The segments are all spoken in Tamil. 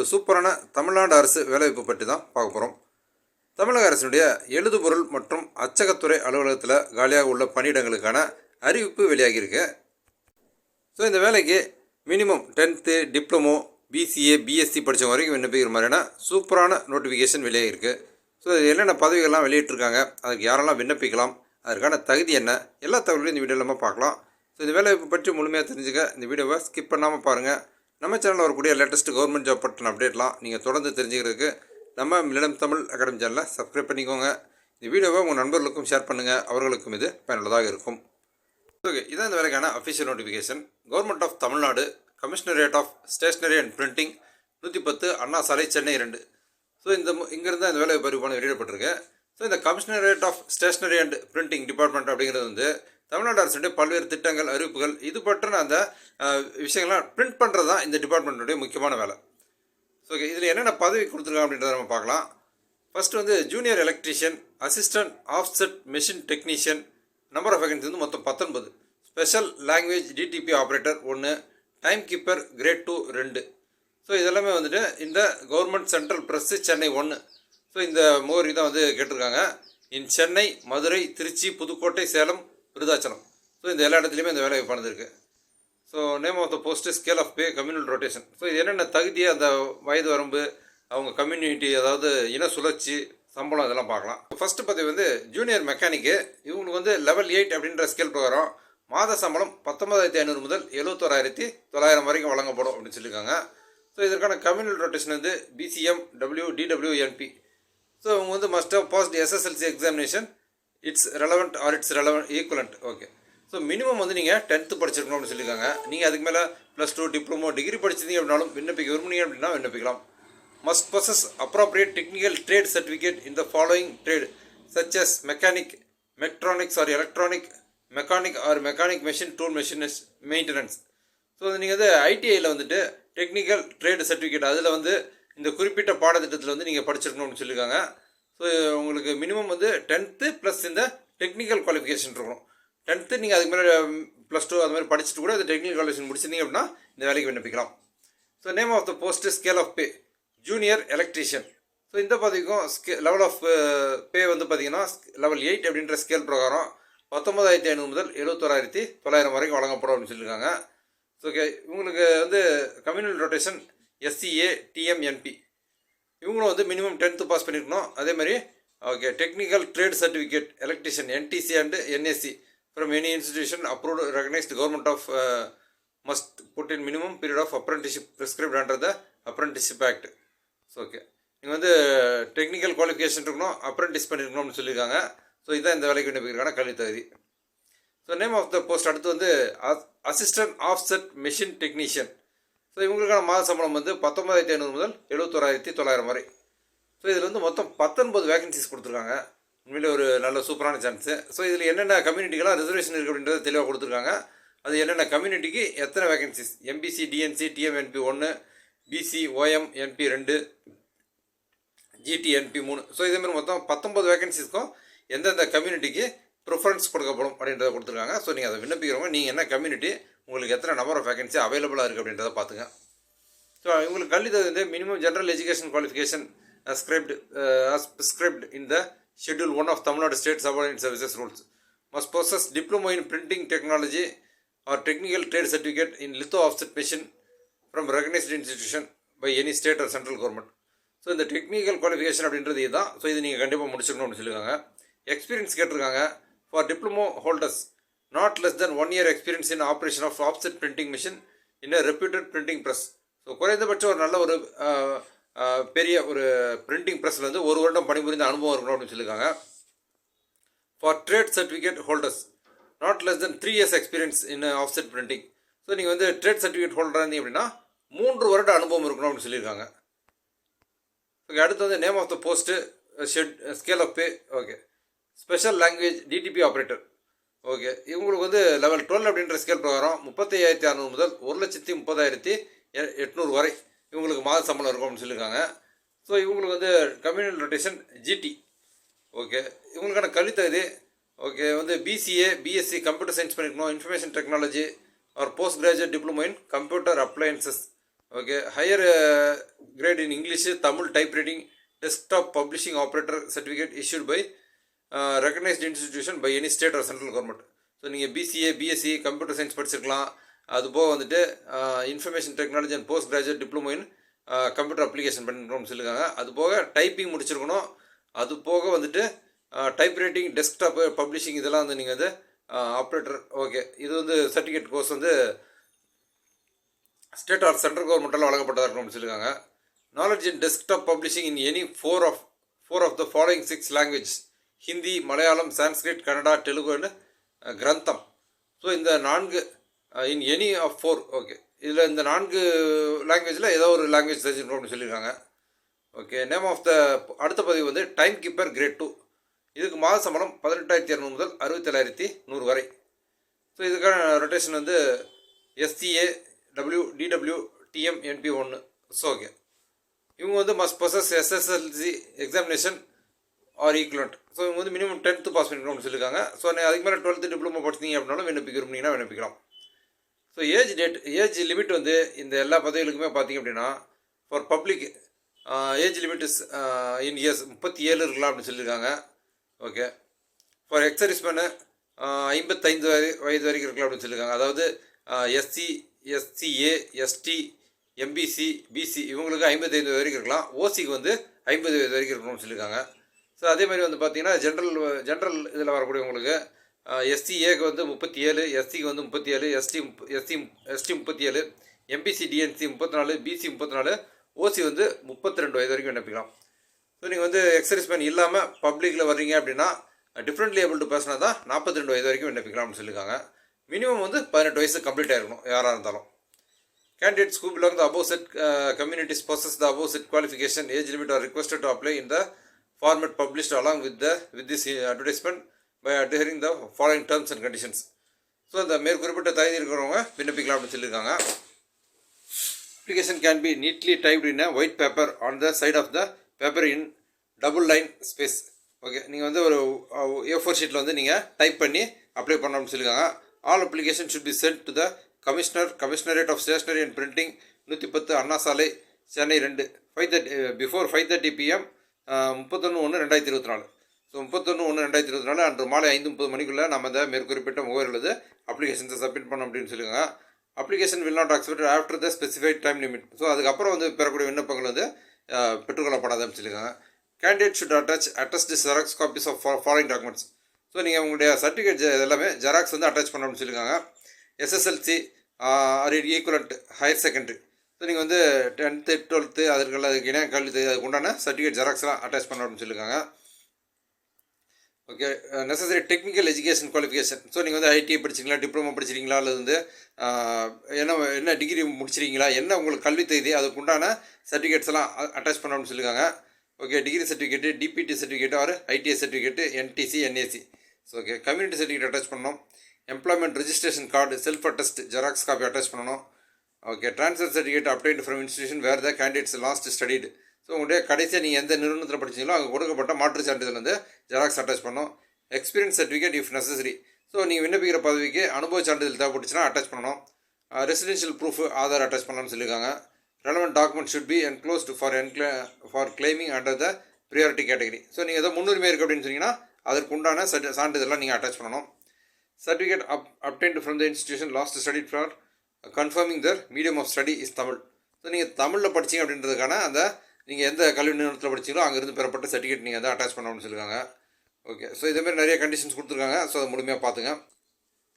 ஒரு சூப்பரான தமிழ்நாடு அரசு வேலைவாய்ப்பு பற்றி தான் பார்க்க போகிறோம் தமிழக அரசினுடைய எழுதுபொருள் மற்றும் அச்சகத்துறை அலுவலகத்தில் காலியாக உள்ள பணியிடங்களுக்கான அறிவிப்பு வெளியாகியிருக்கு. ஸோ இந்த வேலைக்கு minimum tenth diploma BCA BSc படித்தவங்க வரைக்கும் விண்ணப்பிக்கிற மாதிரியான சூப்பரான நோட்டிஃபிகேஷன் வெளியாகிருக்கு ஸோ இது என்னென்ன பதவிகள்லாம் வெளியிட்டிருக்காங்க அதுக்கு யாரெல்லாம் விண்ணப்பிக்கலாம் அதற்கான தகுதி என்ன எல்லா தகவலையும் இந்த வீடியோ நம்ம பார்க்கலாம். ஸோ இந்த வேலைவாய்ப்பு பற்றி முழுமையாக தெரிஞ்சுக்க இந்த வீடியோவை ஸ்கிப் பண்ணாமல் பாருங்கள் நம்ம சேனலில் வரக்கூடிய லேட்டஸ்ட் கவர்மெண்ட் ஜாப் பற்றின அப்டேட்லாம் நீங்கள் தொடர்ந்து தெரிஞ்சுக்கிறதுக்கு நம்ம மில்லிடம் தமிழ் அகாடமி சேனலை சப்ஸ்கிரைப் பண்ணிக்கோங்க. இந்த வீடியோவை உங்கள் நண்பர்களுக்கும் ஷேர் பண்ணுங்கள் அவர்களுக்கும் இது பயனுள்ளதாக இருக்கும். ஓகே இதான் இந்த வேலைக்கான official notification government of Tamil Nadu commissionerate of stationery and printing நூற்றி பத்து அண்ணா சாலை சென்னை ரெண்டு ஸோ இந்த இங்கேருந்து இங்கிருந்து அந்த வேலை பண்ண வெளியிடப்பட்டிருக்கு. ஸோ இந்த commissionerate of stationery and printing department அப்படிங்கிறது வந்து தமிழ்நாடு அரசுடைய பல்வேறு திட்டங்கள் அறிவிப்புகள் இது பற்றின அந்த விஷயங்கள்லாம் பிரிண்ட் பண்ணுறது தான் இந்த டிபார்ட்மெண்ட்டுடைய முக்கியமான வேலை. ஸோ ஓகே இதில் என்னென்ன பதவி கொடுத்துருக்காங்க அப்படின்றத நம்ம பார்க்கலாம். ஃபர்ஸ்ட் வந்து junior electrician assistant offset machine technician number of vacancy வந்து மொத்தம் பத்தொன்பது. ஸ்பெஷல் லாங்குவேஜ் டிடிபி ஆப்ரேட்டர் ஒன்று டைம் கீப்பர் கிரேட் டூ ரெண்டு. ஸோ இதெல்லாமே வந்துட்டு இந்த கவர்மெண்ட் சென்ட்ரல் ப்ரெஸ்ஸு சென்னை ஒன்று ஸோ இந்த முகவரி தான் வந்து கேட்டிருக்காங்க. இன் சென்னை மதுரை திருச்சி புதுக்கோட்டை சேலம் விருதாச்சலம். ஸோ இந்த எல்லா இடத்துலையுமே இந்த வேலை பணிருக்கு so name of the post scale of pay communal rotation so இது என்னென்ன தகுதி அந்த வயது வரம்பு அவங்க கம்யூனிட்டி அதாவது இன சுழற்சி சம்பளம் இதெல்லாம் பார்க்கலாம். ஃபஸ்ட்டு பதவி வந்து ஜூனியர் மெக்கானிக்கு இவங்களுக்கு வந்து லெவல் எயிட் அப்படின்ற ஸ்கேல் பிரகாரம் மாத சம்பளம் பத்தொன்பதாயிரத்தி ஐநூறு முதல் எழுபத்தோராயிரத்தி தொள்ளாயிரம் வரைக்கும் வழங்கப்படும் அப்படின்னு சொல்லியிருக்காங்க. ஸோ இதற்கான கம்யூனல் ரொட்டேஷன் வந்து பிசிஎம் டபிள்யூ டிடபிள்யூஎன்பி ஸோ இவங்க வந்து must of passed SSLC examination it's relevant or it's relevant equivalent okay so minimum வந்து நீங்கள் டென்த்து படிச்சிருக்கணும் அப்படின்னு சொல்லியிருக்காங்க. நீங்கள் அதுக்கு மேலே ப்ளஸ் டூ டிப்ளமோ டிகிரி படிச்சிருந்தீங்க அப்படின்னாலும் விண்ணப்பிக்க விரும்புனீங்க அப்படின்னா விண்ணப்பிக்கலாம். Must possess appropriate technical trade certificate இந்த following trade trade such as mechanic mechatronics or electronic mechanic or mechanic machine tool machinist maintenance. So நீங்கள் வந்து ஐடிஐயில் வந்துட்டு டெக்னிக்கல் ட்ரேடு சர்டிஃபிகேட் அதில் வந்து இந்த குறிப்பிட்ட பாடத்திட்டத்தில் வந்து நீங்கள் படிச்சிருக்கணும்னு சொல்லியிருக்காங்க. ஸோ உங்களுக்கு மினிமம் வந்து டென்த்து ப்ளஸ் இந்த டெக்னிக்கல் குவாலிஃபிகேஷன் இருக்கணும். டென்த்து நீங்கள் அதுக்கு மேலே ப்ளஸ் டூ அது மாதிரி படிச்சுட்டு கூட அந்த டெக்னிக்கல் குவாலிஃபிகேஷன் முடிச்சிருந்தீங்க அப்படின்னா இந்த வேலைக்கு விண்ணப்பிக்கலாம். So name of the post scale of pay junior electrician so இந்த பதவிக்கும் ஸ்கே லெவல் ஆஃப் பே வந்து பார்த்தீங்கன்னா லெவல் எயிட் அப்படின்ற ஸ்கேல் பிரகாரம் பத்தொம்பதாயிரத்தி ஐநூறு முதல் எழுபத்தோராயிரத்தி தொள்ளாயிரம் வரைக்கும் வழங்கப்படும் அப்படின்னு சொல்லியிருக்காங்க ஸோ ஓகே இவங்களுக்கு வந்து கம்யூனல் ரொட்டேஷன் எஸ்சிஏ டிஎம்என்பி இவங்களும் வந்து மினிமம் டென்த்து பாஸ் பண்ணியிருக்கணும் அதே மாதிரி okay technical trade certificate electrician NTC and NSC from any institution approved recognised government of must put in minimum period of apprenticeship prescribed under the apprenticeship act so okay நீங்கள் வந்து டெக்னிக்கல் குவாலிஃபிகேஷன் இருக்கணும் அப்ரண்டிஸ் பண்ணியிருக்கணும்னு சொல்லியிருக்காங்க. ஸோ இதுதான் இந்த வேலைக்கு விண்ணப்பிக்கிறான கல்வி தகுதி. So name of the post அடுத்து வந்து assistant offset machine technician so இவங்களுக்கான மாத சம்பளம் வந்து பத்தொன்பதாயிரத்தி ஐநூறு முதல் எழுபத்தோராயிரத்தி தொள்ளாயிரம் வரை. ஸோ இதில் வந்து மொத்தம் பத்தொன்பது வேகன்சிஸ் கொடுத்துருக்காங்க. உண்மையிலே ஒரு நல்ல சூப்பரான சான்ஸு ஸோ இதில் என்னென்ன கம்யூனிட்டிகளாக ரிசர்வேஷன் இருக்குது அப்படின்றத தெளிவாக கொடுத்துருக்காங்க. அது என்னென்ன கம்யூனிட்டிக்கு எத்தனை வேகன்சிஸ் எம்பிசி டிஎன்சி டிஎம்என்பி ஒன்று பிசி ஓஎம் என்பி ரெண்டு ஜிடிஎன்பி மூணு. ஸோ இதேமாதிரி மொத்தம் பத்தொம்பது வேகன்சிஸ்க்கும் எந்தெந்த கம்யூனிட்டிக்கு ப்ரிஃபரன்ஸ் கொடுக்கப்படும் அப்படின்றத கொடுத்துருக்காங்க. ஸோ நீங்கள் அதை விண்ணப்பிக்கிறவங்க நீங்கள் என்ன கம்யூனிட்டி உங்களுக்கு எத்தனை நம்பர் ஆஃப் வேகன்சி அவைலபிளாக இருக்குது அப்படின்றத பார்த்துங்க. ஸோ இவங்களுக்கு கல்வி வந்து minimum general education qualification script as in the schedule one of Tamil Nadu state subordinate services rules must possess diploma in printing technology or technical trade certificate in litho offset machine from recognized institution by any state or central government so இந்த டெக்னிக்கல் குவாலிஃபிகேஷன் அப்படின்றது இதுதான். ஸோ இது நீங்கள் கண்டிப்பாக முடிச்சிடணும்னு சொல்லியிருக்காங்க. எக்ஸ்பீரியன்ஸ் கேட்டிருக்காங்க. For diploma holders not less than one year experience in operation of offset printing machine in a reputed printing press so குறைந்தபட்சம் ஒரு நல்ல ஒரு பெரிய ஒரு பிரிண்டிங் ப்ரெஸ்ஸில் வந்து ஒரு வருடம் பணிபுரிந்த அனுபவம் இருக்கணும் அப்படின்னு சொல்லியிருக்காங்க. For trade certificate holders not less than three years experience in offset printing so நீங்கள் வந்து ட்ரேட் சர்டிஃபிகேட் ஹோல்டராக இருந்தீங்க அப்படின்னா மூன்று வருட அனுபவம் இருக்கணும் அப்படின்னு சொல்லியிருக்காங்க. ஓகே அடுத்து வந்து name of the post shed scale of pay okay special language DTP operator okay. இவங்களுக்கு வந்து லெவல் டுவெல் அப்படின்ற ஸ்கேல் பிரகாரம் முப்பத்தி ஐயாயிரத்தி அறநூறு முதல் ஒரு லட்சத்தி முப்பதாயிரத்தி எ- எட்நூறு வரை இவங்களுக்கு மாத சம்பளம் இருக்கும் அப்படின்னு சொல்லியிருக்காங்க. ஸோ இவங்களுக்கு வந்து கம்யூனல் ரொட்டேஷன் ஜிடி ஓகே இவங்களுக்கான கல்வித்தகுதி ஓகே வந்து பிசிஏ பிஎஸ்சி கம்ப்யூட்டர் சயின்ஸ் பண்ணிருக்கணும் information technology or post graduate diploma in computer appliances okay higher grade in English Tamil type writing desktop publishing operator certificate issued by recognised institution by any state or central government so நீங்கள் பிசிஏ பிஎஸ்சி கம்ப்யூட்டர் சயின்ஸ் படிச்சிருக்கலாம். அது போக வந்துட்டு information technology and post graduate diploma in computer application பண்ணிருக்கோம்னு சொல்லியிருக்காங்க. அது போக டைப்பிங் முடிச்சிருக்கணும். அது போக வந்துட்டு டைப் ரைட்டிங் டெஸ்க்டாப் பப்ளிஷிங் இதெல்லாம் வந்து நீங்கள் வந்து ஆப்ரேட்டர் ஓகே இது வந்து சர்டிஃபிகேட் கோர்ஸ் வந்து ஸ்டேட் ஆர் சென்ட்ரல் கவர்மெண்ட்டால் வழங்கப்பட்டதாக இருக்கணும்னு சொல்லியிருக்காங்க. Knowledge in desktop publishing in any four of four of the following six language Hindi Malayalam Sanskrit Kannada தெலுங்குன்னு கிரந்தம். ஸோ இந்த நான்கு in any of four okay இதில் இந்த நான்கு லாங்குவேஜில் ஏதோ ஒரு லாங்குவேஜ் தெரிஞ்சுக்கணும்னு சொல்லியிருக்காங்க ஓகே நேம் ஆஃப் த அடுத்த பதிவு வந்து டைம் கீப்பர் கிரேட் டூ இதுக்கு மாத சம்பளம் பதினெட்டாயிரத்தி இரநூறு முதல் அறுபத்தேழாயிரத்தி நூறு வரை. ஸோ இதுக்கான ரொட்டேஷன் வந்து STA W DW DM NP ஒன்று ஸோ ஓகே இவங்க வந்து must possess SSLC examination or equivalent so இவங்க வந்து மினிமம் டென்த்து பாஸ் பண்ணிக்கணும்னு சொல்லியிருக்காங்க ஸோ அதுக்கு மேலே டுவெல்த்து டிப்ளமோ படிச்சிங்க அப்படின்னாலும் விண்ணப்பிக்க விரும்புனீங்கன்னா விண்ணப்பிக்கலாம். So age date age limit வந்து இந்த எல்லா பதவிகளுக்குமே பார்த்தீங்க அப்படின்னா for public age limit is in years முப்பத்தி ஏழு இருக்கலாம் அப்படின்னு சொல்லியிருக்காங்க ஓகே ஃபார் எக்ஸர்விஸ்மேனு ஐம்பத்தைந்து வரை வயது வரைக்கும் இருக்கலாம் அப்படின்னு சொல்லியிருக்காங்க அதாவது SC SCA ST MBC BC இவங்களுக்கு ஐம்பத்தைந்து வரைக்கும் இருக்கலாம். ஓசிக்கு வந்து ஐம்பது வயது வரைக்கும் இருக்கணும்னு சொல்லியிருக்காங்க ஸோ அதே மாதிரி வந்து பார்த்தீங்கன்னா ஜென்ரல் ஜென்ரல் இதில் வரக்கூடியவங்களுக்கு எஸ்சிஏக்கு வந்து முப்பத்தி ஏழு எஸ்சிக்கு வந்து முப்பத்தி ஏழு எஸ்டி எஸ்சி எஸ்டி முப்பத்தி ஏழு எம்பிசி டிஎன்சி முப்பத்தி நாலு பிசி முப்பத்தி நாலு ஓசி வந்து முப்பத்தி ரெண்டு வயது வரைக்கும் விண்ணப்பிக்கலாம். ஸோ நீங்கள் வந்து எக்ஸர்விஸ்மேன் இல்லாமல் பப்ளிக்கில் வர்றீங்க அப்படின்னா டிஃப்ரெண்ட்லி லேபிள் டு பர்சனாக தான் நாற்பத்தி ரெண்டு வயது வரைக்கும் விண்ணப்பிக்கலாம்னு சொல்லியிருக்காங்க. மினிமம் வந்து பதினெட்டு வயசு கம்ப்ளீட் ஆகிருக்கணும் யாராக இருந்தாலும். Candidates ஸ்கூப்பில் வந்து to communities above set uh, qualification possess limit are set qualification age limit format published along with the with this uh, advertisement by adhering the following terms and conditions. So இந்த மேற்குறிப்பிட்ட தகுதி இருக்கிறவங்க விண்ணப்பிக்கலாம் அப்படின்னு சொல்லியிருக்காங்க. Application can be neatly typed in a white paper on the side of the paper in double line space okay நீங்கள் வந்து ஒரு ஏ ஃபோர் ஷீட்டில் வந்து நீங்கள் டைப் பண்ணி அப்ளை பண்ணணும்னு சொல்லியிருக்காங்க. All application should be sent to the commissioner commissionerate of stationery and printing நூற்றி பத்து அண்ணா சாலை சென்னை ரெண்டு. Five thirty before five thirty PM முப்பத்தொன்று ஒன்று ரெண்டாயிரத்தி இருபத்தி நாலு. ஸோ முப்பத்தொன்று ஒன்று ரெண்டாயிரத்தி இருபத்தி நாலு அன்று மாலை ஐந்து முப்பது மணிக்குள்ளே நம்ம இந்த மேற்குறிப்பிட்ட முகவர்களது அப்ளிகேஷன்ஸை சப்மிட் பண்ணோம் அப்படின்னு சொல்லுங்க. Application will not accept after the specified time limit so அதுக்கப்புறம் வந்து பெறக்கூடிய விண்ணப்பங்கள் வந்து பெற்றுக்கொள்ளப்படாதுன்னு சொல்லியிருக்காங்க candidate should attach attest Xerox copies of following documents so நீங்கள் உங்களுடைய சர்டிஃபிகேட் எல்லாமே ஜெராக்ஸ் வந்து அட்டாச் பண்ணணும்னு சொல்லியிருக்காங்க SSLC or equivalent higher secondary so நீங்கள் வந்து டென்த்து டுவெல்த்து அதற்கெல்லாம் அதுக்கு இணைய கல்வி அதுக்கு உண்டான சர்டிஃபிகேட் ஜெராக்ஸ்லாம் அட்டாச் பண்ணணும்னு சொல்லியிருக்காங்க okay necessary technical education qualification so நீங்கள் வந்து ஐடிஐ படிச்சிங்களா டிப்ளமோ படிச்சிருக்கீங்களா அல்லது வந்து uh, என்ன என்ன டிகிரி முடிச்சிருக்கீங்களா என்ன உங்களுக்கு கல்வி தகுதி அதுக்கு உண்டான சர்டிஃபிகேட்ஸ் எல்லாம் அட்டாச் பண்ணணும்னு சொல்லியிருக்காங்க okay degree certificate DPT certificate or ITI certificate NTC NAC so okay community certificate attach பண்ணணும். Employment registration card self attest Xerox copy attach பண்ணணும். Okay transfer certificate update from institution வேறு the candidates last studied so உங்களுடைய கடைசியாக நீங்கள் எந்த நிறுவனத்தில் படிச்சீங்களோ அங்கே கொடுக்கப்பட்ட மாற்று சான்றிதழ் வந்து ஜெராக்ஸ் அட்டாச் பண்ணணும் experience certificate if necessary so நீங்கள் விண்ணப்பிக்கிற பதவிக்கு அனுபவ சான்றிதழ் தேவைப்பட்டுச்சுன்னா அட்டாச் பண்ணணும். Uh, residential proof Aadhaar attach பண்ணலாம்னு சொல்லியிருக்காங்க. Relevant document should be enclosed for encl for claiming under the priority category so நீங்கள் ஏதோ முன்னுரிமை இருக்குது அப்படின்னு சொன்னீங்கன்னா அதற்கு உண்டான சான்றிதழெலாம் சான்றிதழ்லாம் நீங்கள் அட்டாச் பண்ணணும். Certificate of obtained from the institution last study for conforming that medium of study is Tamil so நீங்கள் தமிழில் படிச்சீங்க அப்படின்றதுக்கான அந்த நீங்கள் எந்த கல்வி நிறுவனத்தில் படிச்சீங்களோ அங்கேருந்து பெறப்பட்ட சர்டிஃபிகேட் நீங்கள் வந்து அட்டாச் பண்ணணும்னு சொல்லியிருக்காங்க. ஓகே ஸோ இதேமாதிரி நிறைய கண்டிஷன்ஸ் கொடுத்துருக்காங்க. ஸோ அதை முழுமையாக பார்த்துங்க.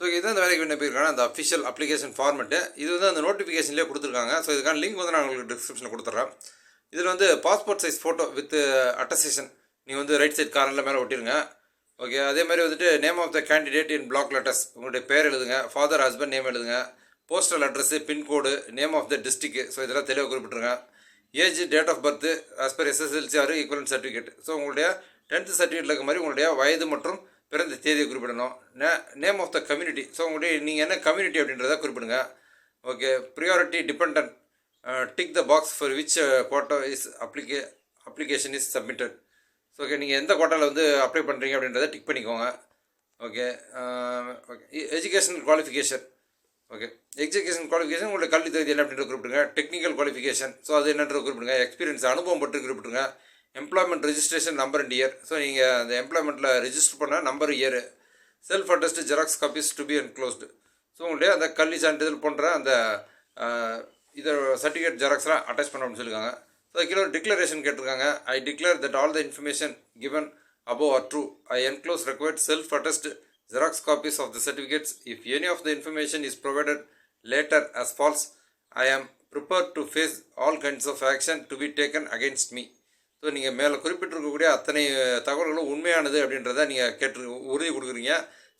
ஸோ இதுதான் அந்த வேலைக்கு விண்ணப்பிருக்காங்க அந்த அஃபிஷியல் அப்ளிகேஷன் ஃபார்மெட்டு இது வந்து அந்த நோட்டிஃபிகேஷன்லேயே கொடுத்துருக்காங்க. ஸோ இதுக்கான லிங்க் வந்து நான் உங்களுக்கு டிஸ்கிரிப்ஷனில் கொடுத்துட்றேன் இதில் வந்து passport size photo with attestation நீங்கள் வந்து ரைட் சைட் கார்னரில் மேலே ஒட்டிருங்க. ஓகே அதே மாதிரி வந்துட்டு name of the candidate in block letters உங்களுடைய பேர் எழுதுங்க. ஃபாதர் ஹஸ்பண்ட் நேம் எழுதுங்க. Postal address pincode name of the district so இதெல்லாம் தெளிவாக குறிப்பிட்ருங்க age date of birth as per SSLC or equivalent certificate so உங்களுடைய டென்த்து சர்டிஃபிகேட்டில் இருக்க மாதிரி உங்களுடைய வயது மற்றும் பிறந்த தேதியை குறிப்பிடணும். Name of the community so உங்களுடைய நீங்கள் என்ன கம்யூனிட்டி அப்படின்றத குறிப்பிடுங்க. Okay priority depend tick the box for which quota is applica application is submitted so okay நீங்கள் எந்த கோட்டாவில் வந்து அப்ளை பண்ணுறீங்க அப்படின்றத டிக் பண்ணிக்கோங்க. Okay okay educational qualification okay education qualification உங்களுடைய கல்வி தகுதி என்ன அப்படின்ற குறிப்பிடுங்க. டெக்னிக்கல் குவாலிஃபிகேஷன் ஸோ அது என்னன்ற குறிப்பிடுங்க. எக்ஸ்பீரியன்ஸ் அனுபவம் பற்றி குறிப்பிடுங்க. Employment registration number and year so நீங்கள் அந்த எம்ப்ளாய்மெண்ட்டில் ரெஜிஸ்டர் பண்ண number year self attest Xerox copies to be enclosed so உங்களுடைய அந்த கல்வி சான்றிதழ் போன்ற அந்த இதை சர்டிஃபிகேட் ஜெராக்ஸ்லாம் அட்டாச் பண்ண அப்படின்னு சொல்லியிருக்காங்க. ஸோ கீழே ஒரு டிக்ளரேஷன் கேட்டிருக்காங்க. I declare that all the information given above are true I enclose required self attest Xerox copies of the certificates. If any of the information is provided later as false, I am prepared to face all kinds of action to be taken against me. So நீங்கள் மேலே குறிப்பிட்டிருக்கக்கூடிய அத்தனை தகவல்களும் உண்மையானது அப்படின்றத நீங்கள் கேட்டு உறுதி கொடுக்குறீங்க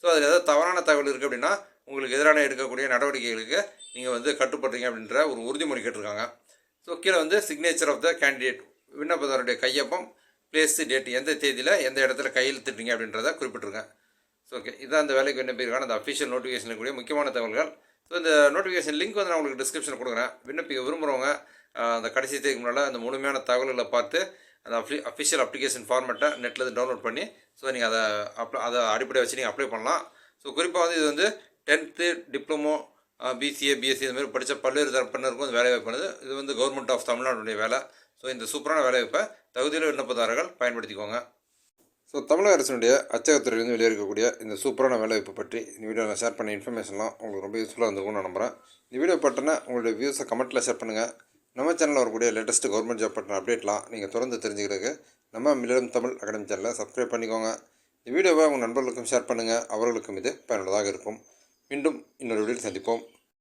ஸோ அதில் ஏதாவது தவறான தகவல் இருக்குது அப்படின்னா உங்களுக்கு எதிரான எடுக்கக்கூடிய நடவடிக்கைகளுக்கு நீங்கள் வந்து கட்டுப்படுறீங்க அப்படின்ற ஒரு உறுதிமொழி கேட்டிருக்காங்க ஸோ கீழே வந்து சிக்னேச்சர் ஆஃப் த கேண்டிடேட் விண்ணப்பதாரருடைய கையொப்பம் பிளேஸ் டேட் எந்த தேதியில் எந்த இடத்துல கையெழுத்துட்டீங்க அப்படின்றத குறிப்பிட்டிருக்கேன் ஸோ ஓகே இதான் அந்த வேலைக்கு விண்ணப்பிக்கிறான அந்த அஃபிஷியல் நோட்டிஃபிகேஷன் கூடிய முக்கியமான தகவல்கள். ஸோ இந்த நோட்டிஃபிகேஷன் லிங்க் வந்து நான் உங்களுக்கு டிஸ்கிரிப்ஷன் கொடுக்குறேன். விண்ணப்பிக்க விரும்புகிறவங்க அந்த கடைசி தேதிக்கு முன்னால் அந்த முழுமையான தகவல்களை பார்த்து அந்த அஃபி அஃபிஷியல் அப்ளிகேஷன் ஃபார்மெட்டை நெட்டில் இருந்து டவுன்லோட் பண்ணி ஸோ நீங்கள் அதை அப்ளை அதை அடிப்படையை வச்சு நீங்கள் அப்ளை பண்ணலாம். ஸோ குறிப்பாக வந்து இது வந்து டென்த்து டிப்ளமோ பிசிஏ பிஎஸ்சி இந்த மாதிரி படித்த பல்வேறு தரப்பினருக்கும் வந்து வேலை வாய்ப்பானது இது வந்து கவர்மெண்ட் ஆஃப் தமிழ்நாடுடைய வேலை. ஸோ இந்த சூப்பரான வேலைவாய்ப்பை தகுதியில் விண்ணப்பதாரர்கள் பயன்படுத்திக்கோங்க. ஸோ தமிழக அரசினுடைய அச்சகத்துறையிலிருந்து வெளியிருக்கக்கூடிய இந்த சூப்பரான வேலைவாய்ப்பு பற்றி இந்த வீடியோவில் ஷேர் பண்ண இன்ஃபர்மேஷன்லாம் உங்களுக்கு ரொம்ப யூஸ்ஃபுல்லாக இருந்திருக்கும்னு நான் நம்புகிறேன் இந்த வீடியோ பற்றின உங்களுடைய வியூஸை கமெண்ட்டில் ஷேர் பண்ணுங்கள் நம்ம சேனலில் வரக்கூடிய லேட்டஸ்ட் கவர்மெண்ட் ஜாப் பற்றின அப்டேட்லாம் நீங்கள் தொடர்ந்து தெரிஞ்சுக்கிறதுக்கு நம்ம மில்லம் தமிழ் அகாடமி சேனலை சப்ஸ்கிரைப் பண்ணிக்கோங்க. இந்த வீடியோவை உங்கள் நண்பர்களுக்கும் ஷேர் பண்ணுங்கள் அவர்களுக்கும் இது பயனுள்ளதாக இருக்கும். மீண்டும் இன்னொரு வீடியோ சந்திப்போம்.